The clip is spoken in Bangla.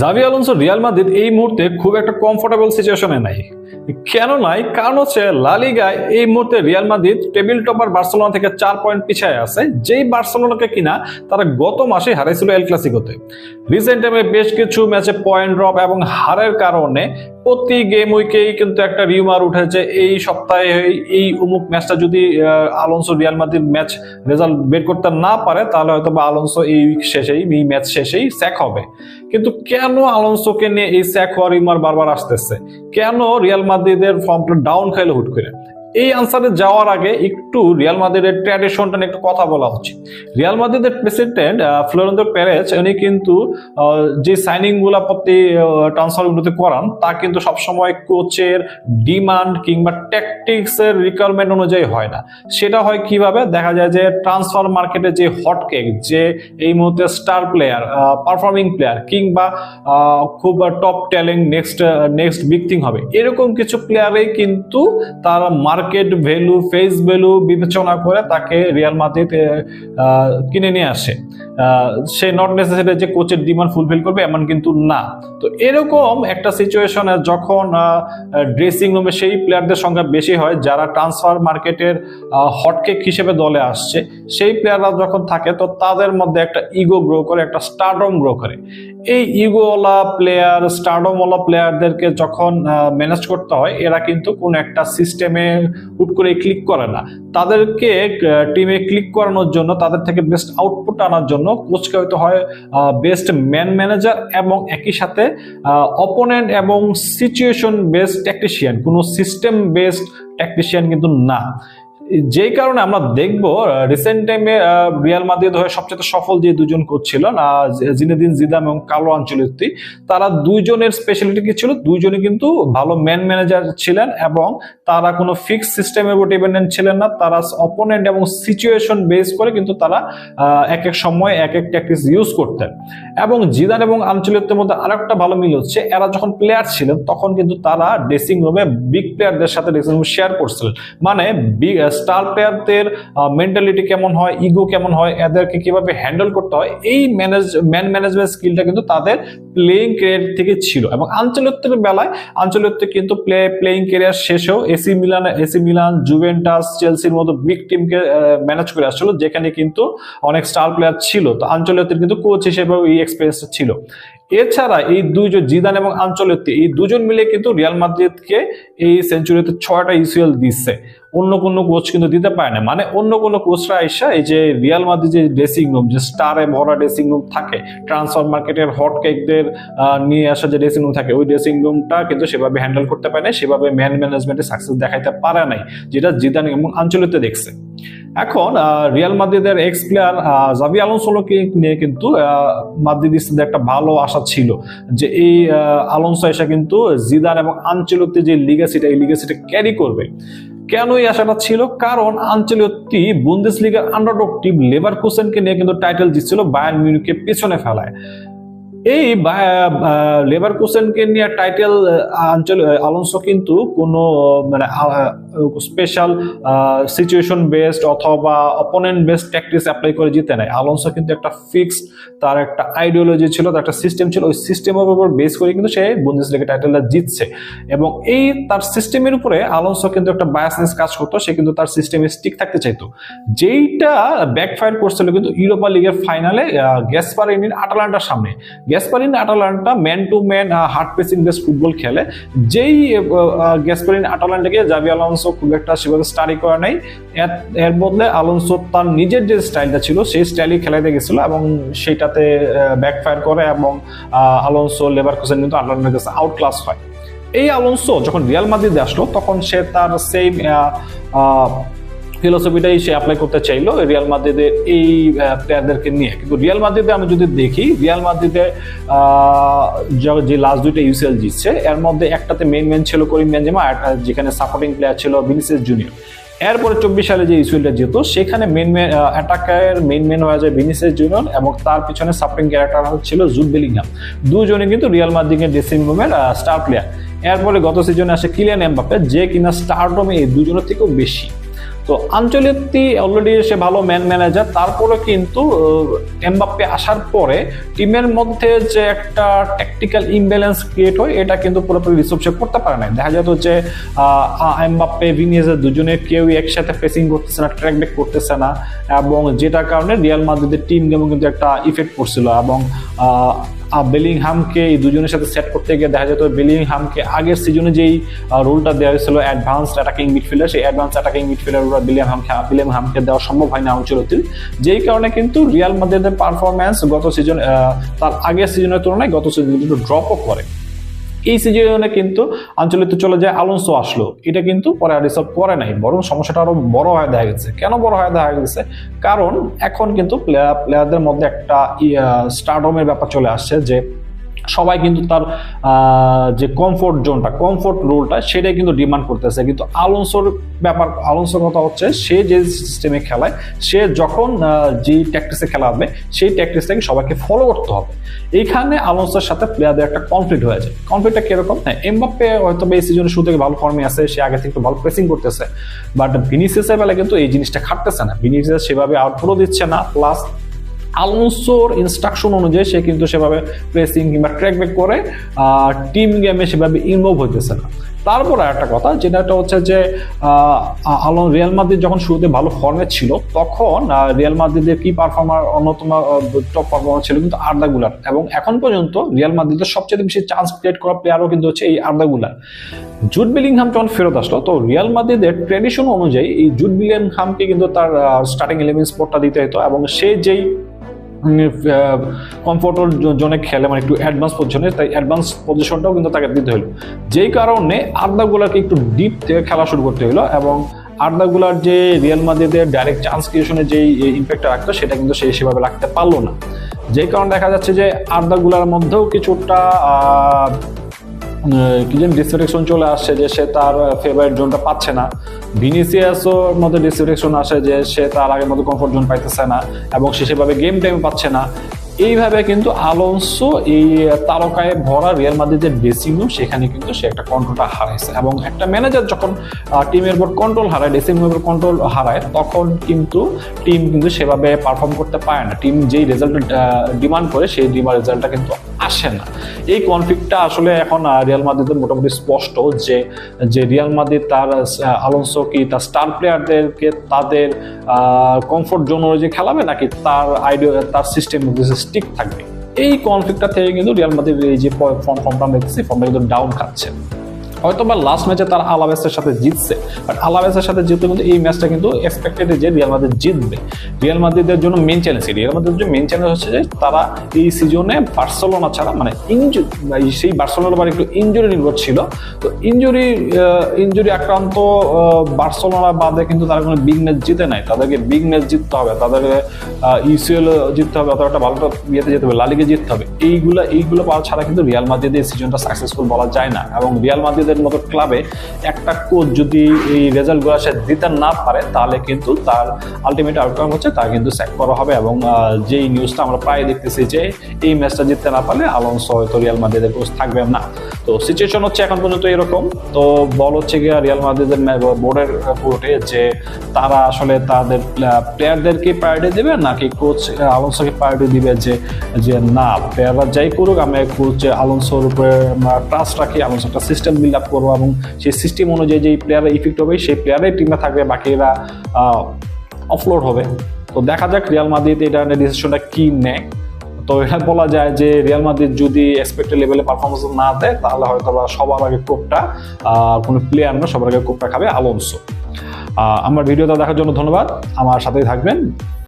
জাভি আলোনসো রিয়াল মাদ্রিদ এই মুহূর্তে খুব একটা কমফোর্টেবল সিচুয়েশনে নাই। কেন নাই? কারণ হচ্ছে লালিগায় এই মুহূর্তে Real Madrid table topper Barcelona থেকে চার পয়েন্ট পিছিয়ে আছে। যেই বার্সেলোনাকে কিনা তারা গত মাসে হারাইছিল এল ক্লাসিকোতে রিসেন্ট টাইমে বেশ কিছু ম্যাচে পয়েন্ট ড্রপ এবং হারের কারণে প্রতি গেম উইকেই কিন্তু একটা রিউমার উঠেছে। এই সপ্তাহে এই- অমুক ম্যাচটা যদি Alonso Real Madrid match result বের করতে না পারে, তাহলে হয়তো বা আলোনসো এই উইক শেষেই, এই ম্যাচ শেষেই স্যাক হবে। কিন্তু কেন আলোনসোকে নিয়ে এই স্যাক হওয়ার রিউমার বারবার আসতেছে? কেন রিয়াল মাদ্রিদের ফর্মটা ডাউন খাইলো হুট করে? এই আনসারে যাওয়ার আগে একটু রিয়াল মাদ্রিদের ট্র্যাডিশনটা নিয়ে একটু কথা বলা হচ্ছে রিয়াল মাদ্রিদের প্রেসিডেন্ট ফ্লোরেন্দো প্যারেজ উনি কিন্তু যে সাইনিংগুলো প্রতি ট্রান্সফার গুলোতে করান, তা কিন্তু সবসময় কোচের ডিমান্ড কিংবা ট্যাকটিক্স এর রিকোয়ারমেন্ট অনুযায়ী হয় না। সেটা হয় কীভাবে? দেখা যায় যে ট্রান্সফার মার্কেটে যে হটকেক যে এই মুহূর্তে স্টার প্লেয়ার পারফর্মিং প্লেয়ার কিংবা খুব top talent next next thing হবে। এরকম কিছু প্লেয়ারেই কিন্তু তারা মার্কেট ভ্যালু, ফেস ভ্যালু বিবেচনা করে তাকে রিয়াল মাদ্রিদ কিনে নিয়ে আসে। সে নট নেসেসারি যে কোচের ডিমান্ড ফুলফিল করবে, এমন কিন্তু না। তো এরকম একটা সিচুয়েশনে যখন ড্রেসিং রুমে সেই প্লেয়ারদের সংখ্যা বেশি হয়, যারা ট্রান্সফার মার্কেটের হটকেক হিসেবে দলে আসছে, সেই প্লেয়াররা যখন থাকে, তো তাদের মধ্যে একটা ইগো গ্রো করে, একটা স্টারডম গ্রো করে। এই ইগোওয়ালা প্লেয়ার স্টারডমওয়ালা প্লেয়ারদেরকে যখন ম্যানেজ করতে হয়, এরা কিন্তু কোন একটা সিস্টেমে হুট করে ক্লিক করে না। তাদেরকে টিমে ক্লিক করানোর জন্য, তাদের থেকে বেস্ট আউটপুট আনার জন্য কোচকে হয়তো হয় বেস্ট ম্যান ম্যানেজার এবং একই সাথে অপোনেন্ট এবং সিচুয়েশন বেস্ট ট্যাকটিশিয়ান কোনো সিস্টেম বেসড ট্যাকটিশিয়ান কিন্তু না। যেই কারণে আমরা দেখব রিসেন্ট টাইমে রিয়াল মাদ্রিদ হয়ে সবচেয়ে সফল যে দুজন কোচ ছিলেন আহ, জিনেদিন জিদান এবং কালো আঞ্চলিক তারা দুইজনের স্পেশালিটি কি ছিল? দুইজনই কিন্তু ভালো ম্যান ম্যানেজার ছিলেন এবং তারা কোনো ফিক্স সিস্টেমের উপর ডিপেন্ডেন্ট ছিলেন না। তারা অপোনেন্ট এবং সিচুয়েশন বেস করে কিন্তু তারা এক এক সময় এক এক ট্যাকটিক্স ইউজ করতেন। এবং জিদান এবং আঞ্চলিকদের মধ্যে আরেকটা ভালো মিল হচ্ছে এরা যখন প্লেয়ার ছিলেন তখন কিন্তু তারা ড্রেসিং রুমে বিগ প্লেয়ারদের সাথে ড্রেসিং রুম শেয়ার করছিলেন। মানে বিগ স্টার প্লেয়ারদের মেন্টালিটি কেমন হয় ইগো কেমন হয়, এদেরকে কীভাবে হ্যান্ডেল করতে হয়, এই ম্যানেজ ম্যান ম্যানেজমেন্ট স্কিলটা কিন্তু তাদের প্লেইং ক্যারিয়ার থেকে ছিল। এবং আঞ্চলিকদের বেলায় আঞ্চলিকতে কিন্তু play playing career শেষেও AC Milan AC Milan Juventus চেলসির মতো বিগ টিমকে ম্যানেজ করে আসছিল, যেখানে কিন্তু অনেক স্টার প্লেয়ার ছিল। তো আঞ্চলিকদের কিন্তু কোচ হিসেবে এই এক্সপিরিয়েন্সটা ছিল। এছাড়া এই দুইজন, জিদান এবং আঞ্চলিক এই দুজন মিলে কিন্তু রিয়াল মাদ্রিদকে এই সেঞ্চুরিতে ছয়টা ইউসিএল দিচ্ছে অন্য কোনো কোচ কিন্তু দিতে পারে না। মানে অন্য কোনো কোচরা এসে এই যে রিয়াল মাদ্রিদ যে ড্রেসিং রুম যে স্টারে ভরা ড্রেসিং রুম থাকে ট্রান্সফার মার্কেটের হট কেকদের নিয়ে আসা যে ড্রেসিং রুম থাকে ওই ড্রেসিং রুমটা কিন্তু সেভাবে হ্যান্ডেল করতে পারে না সেভাবে ম্যান ম্যানেজমেন্টে সাকসেস দেখাইতে পারে নাই যেটা জিদান এবং আঞ্চলিকতে দেখছে। এখন রিয়াল মাদ্রিদের এক্স প্লেয়ার জাভি আলোনসোলোকে নিয়ে কিন্তু আহ, মাদ্রিদিস্তাদের একটা ভালো আশা ছিল যে এই আলোনসো এসে কিন্তু জিদান এবং আঞ্চলিকতে যে লিগাসিটা এই লিগাসিটা ক্যারি করবে। কেন এই আশাটা ছিল? কারণ আঞ্চলিকটি বুন্দেশ লিগার আন্ডারডগ টিম লেবার কুসেনকে নিয়ে কিন্তু টাইটেল জিতছিল বায়ান মিউনিকে পেছনে ফেলায়। এই লেবার কুসেনকে নিয়ে টাইটেল আঞ্চলিক আলোনসো কিন্তু কোনো মানে স্পেশাল সিচুয়েশন বেসড অথবা অপোনেন্ট বেসড ট্যাকটিক্স অ্যাপ্লাই করে জিতে নেয়। আলোনসো কিন্তু একটা ফিক্সড তার একটা আইডিওলজি ছিল, তার একটা সিস্টেম ছিল। ওই সিস্টেমের উপর বেস করে কিন্তু সে বন্দিস লিগে টাইটেলটা জিতছে। এবং এই তার সিস্টেমের উপরে আলোনসো কিন্তু একটা বায়াসনেস কাজ করতো, সে কিন্তু তার সিস্টেমে স্টিক থাকতে চাইতো। যেইটা ব্যাকফায়ার করছিল কিন্তু ইউরোপা লিগের ফাইনালে গ্যাসপারিনির আটালান্টার সামনে। Gasperini Atalanta man to man hard pressing base football খেলে। যেই গ্যাসপারিন আটালান্টাকে জাভি আলোনসো খুব একটা সেভাবে স্টাডি করে নাই। এর- বদলে আলোনসো তার নিজের যে স্টাইলটা ছিল, সেই স্টাইলই খেলাইতে গেছিল এবং সেইটাতে ব্যাকফায়ার করে এবং আলোনসো লেবার কোসেন কিন্তু আটালান্টার কাছে আউট ক্লাস হয়। এই আলোনসো যখন রিয়াল মাদ্রিদে আসলো, তখন সে তার সেম ফিলোসফিটাই সে অ্যাপ্লাই করতে চাইলো রিয়াল মাদ্রিদের এই প্লেয়ারদেরকে নিয়ে। কিন্তু রিয়াল মাদ্রিদে আমি যদি দেখি রিয়াল মাদ্রিদে যে- লাস্ট দুইটা ইউসিএল জিতছে, এর মধ্যে একটাতে মেন ম্যান ছিল করিম একটা যেখানে সাপোর্টিং প্লেয়ার ছিল ভিনিসিয়াস জুনিয়র এরপরে চব্বিশ সালে যে ইউসিএলটা যেত সেখানে মেন অ্যাটাকার মেন ম্যান হয়ে যায় ভিনিসিয়াস জুনিয়র এবং তার পিছনে সাপোর্টিং ক্যারেক্টার ছিল জুড বেলিংহাম দুজনে কিন্তু রিয়াল মাদ্রিদের ড্রেসিং রুমের স্টার প্লেয়ার এরপরে গত সিজনে আসে কিলিয়ান এমবাপে যে কিনা স্টারডমে এই দুজনের থেকেও বেশি। তো আঞ্চলিকটি অলরেডি সে ভালো ম্যান ম্যানেজার তারপরে কিন্তু এমবাপ্পে আসার পরে টিমের মধ্যে যে একটা ট্যাকটিক্যাল ইমব্যালেন্স ক্রিয়েট হয়, এটা কিন্তু পুরোপুরি রিসোভ সে করতে পারে না দেখা যেত যে এমবাপ্পে ভিনিয়াসের দুজনে কেউই একসাথে ফেসিং করতেছে না ট্র্যাক ব্যাক করতেছে না, এবং যেটার কারণে রিয়াল মাদ্রিদের টিম গেমও কিন্তু একটা ইফেক্ট পড়ছিল এবং বেলিংহামকে এই দুজনের সাথে সেট করতে গিয়ে দেখা যেত বেলিংহামকে আগের সিজনে যেই রোলটা দেওয়া হয়েছিল অ্যাডভান্স অ্যাটাকিং মিডফিল্ডার সেই অ্যাডভান্স অ্যাটাকিং মিডফিল্ডার ওরা বিলিয়ামহামকে বিলিয়ামহামকে দেওয়া সম্ভব হয় না অঞ্চল যেই কারণে কিন্তু রিয়াল মাদ্রিদের পারফরম্যান্স গত সিজন তার আগের সিজনের তুলনায় গত সিজন কিন্তু ড্রপও করে। এই সিজনে কিন্তু আঞ্চলিক চলে যায়, আলোনসো আসলো। এটা কিন্তু পরে আর রিসলভ করে নাই, বরং সমস্যাটা আরও বড় হয়ে দেখা গেছে। কেন বড় হয়ে দেখা গেছে? কারণ এখন কিন্তু প্লেয়ার প্লেয়ারদের মধ্যে একটা স্টারডমের ব্যাপার চলে আসছে যে সবাই কিন্তু তার যে কমফোর্ট জোনটা কমফোর্ট রোলটা সেটাই কিন্তু ডিমান্ড করতেছে। কিন্তু আলোনসোর ব্যাপার, আলোনসোর কথা হচ্ছে, সে যে সিস্টেমে খেলায়, সে যখন যে ট্যাকটিসে খেলা হবে, সেই ট্যাকটিসটাকে সবাইকে ফলো করতে হবে। এইখানে আলোনসোর সাথে প্লেয়ারদের একটা কনফ্লিক্ট হয়ে যায়। কনফ্লিক্টটা কীরকম? হ্যাঁ এমবাপ্পে হয়তো এই সিজনের শুরু থেকে ভালো ফর্মে আছে, সে আগে থেকে ভালো প্রেসিং করতেছে। বাট ভিনিসিয়াসের বেলা কিন্তু এই জিনিসটা খাটতেছে না। ভিনিসিয়াস সেভাবে আউটপুটও দিচ্ছে না প্লাস আলোনসোর ইনস্ট্রাকশন অনুযায়ী সে কিন্তু সেভাবে প্রেসিং কিংবা ট্র্যাক ব্যাক করে টিম গেমে সেভাবে ইনভলভ হইতেছে না। তারপর একটা কথা যেটা হচ্ছে যে আহ, আলো রিয়াল মাদ্রিদ যখন শুরুতে ভালো ফর্মে ছিল তখন রিয়াল মাদ্রিদের কি পারফর্মার অন্যতম টপ পারফর্মার ছিল কিন্তু আর্দা গুলার। এবং এখন পর্যন্ত রিয়াল মাদ্রিদের সবচেয়ে বেশি চান্স ক্রিয়েট করা প্লেয়ারও কিন্তু হচ্ছে এই আর্দা গুলার। জুট বিলিংহাম যখন ফেরত আসলো তো রিয়াল মাদ্রিদের ট্রেডিশন অনুযায়ী এই জুট বিলিংহামকে কিন্তু তার স্টার্টিং ইলেভেন স্পটটা দিতে হতো এবং সে যেই কমফোর্টার জোনে খেলে মানে একটু অ্যাডভান্স পজিশনে তাই অ্যাডভান্স পজিশনটাও কিন্তু তাকে দিতে হলো যেই কারণে আর্দাগুলাকে একটু ডিপ থেকে খেলা শুরু করতে হলো এবং আর্দাগুলার যে রিয়াল মাদ্রিদের ডাইরেক্ট চান্স ক্রিয়েশনের যেই ইম্প্যাক্টটা রাখতো সেটা কিন্তু সেই সেভাবে রাখতে পারল না। যেই কারণে দেখা যাচ্ছে যে আর্দাগুলার মধ্যেও কিছুটা কি যেন ডিসপ্যারেকশন চলে আসছে যে সে তার ফেভারিট জোনটা পাচ্ছে না। ভিনিসিয়াসও মধ্যে ডিসপ্যারেকশন আসে যে সে তার আগের মতো কমফোর্ট জোন পাইতেছে না এবং সে সেভাবে গেম টাইম পাচ্ছে না। এইভাবে কিন্তু আলোনসো এই তারকায় ভরা রিয়াল ড্রেসিং রুম সেখানে কিন্তু সে একটা কন্ট্রোলটা হারাইছে এবং একটা ম্যানেজার যখন টিমের উপর কন্ট্রোল হারায় ড্রেসিং রুমের উপর কন্ট্রোল হারায়, তখন কিন্তু টিম কিন্তু সেভাবে পারফর্ম করতে পারে না। টিম যেই রেজাল্ট ডিমান্ড করে, সেই ডিমান্ড রেজাল্টটা কিন্তু আসে না। এই কনফ্লিক্টটা আসলে এখন রিয়াল মাদ্রিদের মোটামুটি স্পষ্ট যে যে রিয়াল মাদ্রিদ তার আলোনসো কি তার স্টার প্লেয়ারদেরকে তাদের কমফোর্ট জোন অনুযায়ী খেলাবে নাকি তার আইডিয়া তার সিস্টেম স্টিক থাকবে? এই কনফ্লিক্টটা থেকে কিন্তু রিয়াল মাদ্রিদ এই যে ফর্ম ফর্মটা দেখছি ফর্মটা কিন্তু ডাউন খাচ্ছে। হয়তো বা লাস্ট ম্যাচে তারা আলাবেসের সাথে জিতছে বাট আলাবেসের সাথে জিততে কিন্তু এই ম্যাচটা কিন্তু এক্সপেক্টেড যে রিয়াল মাদ্রিদ জিতবে। রিয়াল মাদ্রিদের জন্য মেন চ্যালেঞ্জ রিয়াল মাদ্রিদের জন্য মেন চ্যালেঞ্জ হচ্ছে যে তারা এই সিজনে বার্সেলোনা ছাড়া মানে ইঞ্জুরি সেই বার্সেলোনার বার একটু ইঞ্জুরি নির্ভর ছিল। তো ইঞ্জুরি ইঞ্জুরি আক্রান্ত বার্সেলোনা বাদে কিন্তু তারা কোনো বিগ ম্যাচ জিতে নাই। তাদেরকে বিগ ম্যাচ জিততে হবে, তাদেরকে ইউসিএল জিততে হবে, অথবা একটা ভালো ইয়েতে যেতে হবে লালিগে জিততে হবে। এইগুলো এইগুলো পাওয়া ছাড়া কিন্তু রিয়াল মাদ্রিদের সিজনটা সাকসেসফুল বলা যায় না। এবং রিয়াল মাদ্রিদের মতো ক্লাবে একটা কোচ যদি এই রেজাল্টগুলো সে দিতে না পারে, তাহলে কিন্তু তার আলটিমেট আউটকাম হচ্ছে তা কিন্তু স্যাক করা হবে এবং যেই নিউজটা আমরা প্রায় দেখতেছি যে এই ম্যাচটা জিততে না পারলে আলোনসো হয়তো রিয়াল মাদ্রিদের কোচ থাকবে না। তো সিচুয়েশন হচ্ছে এখন পর্যন্ত এরকম। তো বল হচ্ছে গিয়ে রিয়াল মাদ্রিদের বোর্ডের কোর্টে যে তারা আসলে তাদের প্লেয়ারদেরকে প্রায়োরিটি দেবে নাকি কোচ আলোনসোকে প্রায়োরিটি দিবে যে যে না প্লেয়াররা যাই করুক, আমি কোচ আলোনসোর উপরে ট্রাস্ট রাখি আলোনসো একটা সিস্টেম বিল্ড করব এবং সেই সিস্টেম অনুযায়ী যেই প্লেয়াররা ইফেক্ট হবে, সেই প্লেয়ারের টিমে থাকবে, বাকিরা অফলোড হবে। তো দেখা যাক রিয়াল মাদ্রিদ এটা ডিসিশনটা কি নেয়। তো এটা বলা যায় যে রিয়াল মাদ্রিদ যদি এক্সপেক্টেড লেভেলে পারফরমেন্স না দেয়, তাহলে হয়তো বা সবার আগে কোপটা কোনো প্লেয়ার না, সবার আগে কোপটা খাবে আলোনসো আমার ভিডিওটা দেখার জন্য ধন্যবাদ। আমার সাথেই থাকবেন।